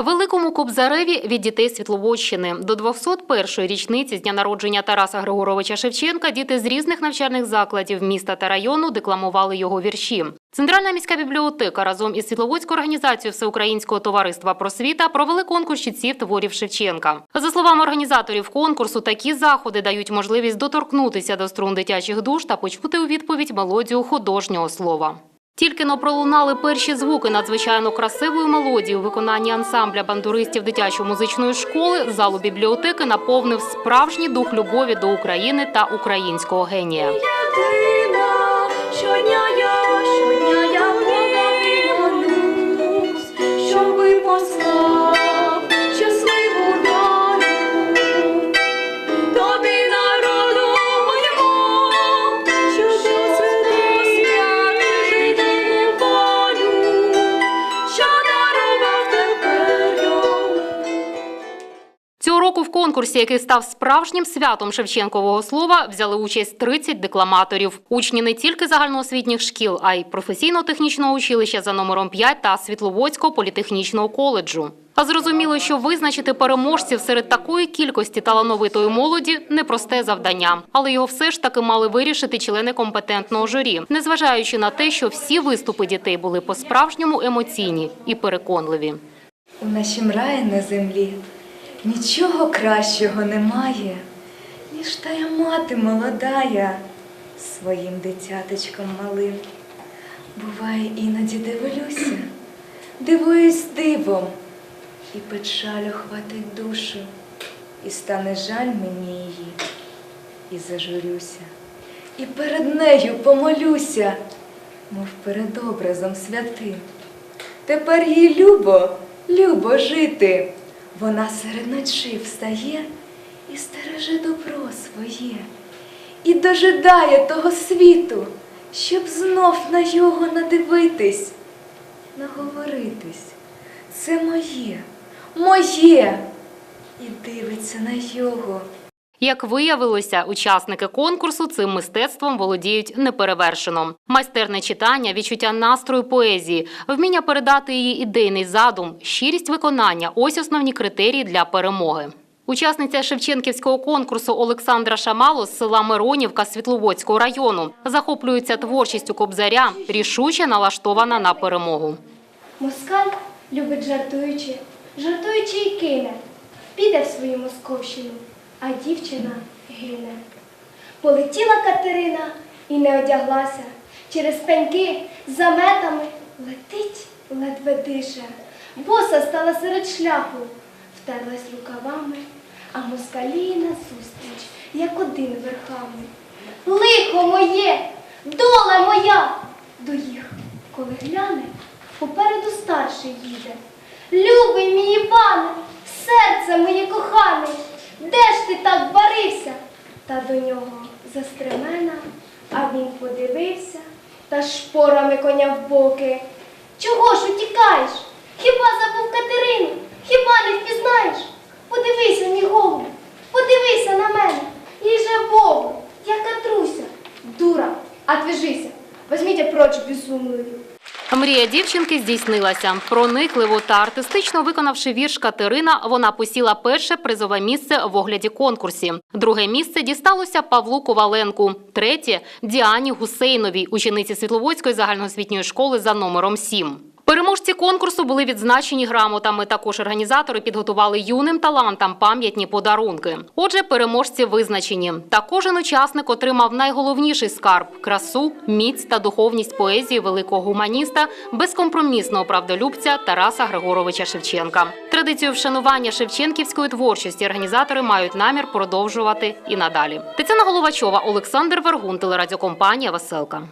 Великому Кобзареві від дітей Світловодщини до 201-ї річниці з дня народження Тараса Григоровича Шевченка діти з різних навчальних закладів міста та району декламували його вірші. Центральна міська бібліотека разом із Світловодською організацією Всеукраїнського товариства просвіта провели конкурс чітців творів Шевченка. За словами організаторів конкурсу, такі заходи дають можливість доторкнутися до струн дитячих душ та почути у відповідь мелодію художнього слова. Тільки но пролунали перші звуки надзвичайно красивої мелодії у виконанні ансамбля бандуристів дитячої музичної школи. Залу бібліотеки наповнив справжній дух любові до України та українського генія. Конкурсі, який став справжнім святом Шевченкового слова, взяли участь 30 декламаторів. Учні не тільки загальноосвітніх шкіл, а й професійно-технічного училища за номером 5 та Світловодського політехнічного коледжу. А зрозуміло, що визначити переможців серед такої кількості талановитої молоді непросте завдання, але його все ж таки мали вирішити члени компетентного журі, незважаючи на те, що всі виступи дітей були по-справжньому емоційні і переконливі. У нашім раї на землі нічого кращого немає, ніж тая мати молодая своїм дитяточком малим. Буває, іноді дивлюся, дивуюсь дивом, і печаль охватить душу, і стане жаль мені її, і зажурюся, і перед нею помолюся, мов перед образом святим. Тепер їй любо, любо жити. Вона серед ночі встає і стереже добро своє, і дожидає того світу, щоб знов на його надивитись, наговоритись. Це моє, моє, і дивиться на його. Як виявилося, учасники конкурсу цим мистецтвом володіють неперевершено. Майстерне читання, відчуття настрою поезії, вміння передати її ідейний задум, щирість виконання ось основні критерії для перемоги. Учасниця Шевченківського конкурсу Олександра Шамало з села Миронівка Світловодського району захоплюється творчістю кобзаря, рішуче налаштована на перемогу. Москаль любить жартуючи, жартуючи й кине, піде в свою московщину, а дівчина гине. Полетіла Катерина і не одяглася, через пеньки за метами летить ледве дише. Боса стала серед шляху, втерлась рукавами, а москалі назустріч, як один верхами. Лихо моє, доля моя! До їх, коли гляне, попереду старший їде. Любий мій Іване, серце моє кохане, де ж ти так барився? Та до нього застремена, а він подивився та шпорами коня в боки. Чого ж утікаєш? Хіба забув Катерину? Хіба не впізнаєш? Подивися, мій голуб, подивися на мене. Їй же Богу, я катруся. Дура, отвяжися, возьміть прочь безумную. Мрія дівчинки здійснилася. Проникливо та артистично виконавши вірш Катерина, вона посіла перше призове місце в огляді конкурсі. Друге місце дісталося Павлу Коваленку. Третє Діані Гусейновій, учениці Світловодської загальноосвітньої школи за номером 7. Переможці конкурсу були відзначені грамотами. Також організатори підготували юним талантам пам'ятні подарунки. Отже, переможці визначені. Та кожен учасник отримав найголовніший скарб красу, міць та духовність поезії великого гуманіста, безкомпромісного правдолюбця Тараса Григоровича Шевченка. Традицію вшанування шевченківської творчості організатори мають намір продовжувати і надалі. Тетяна Головачова, Олександр Вергун, телерадіокомпанія Веселка.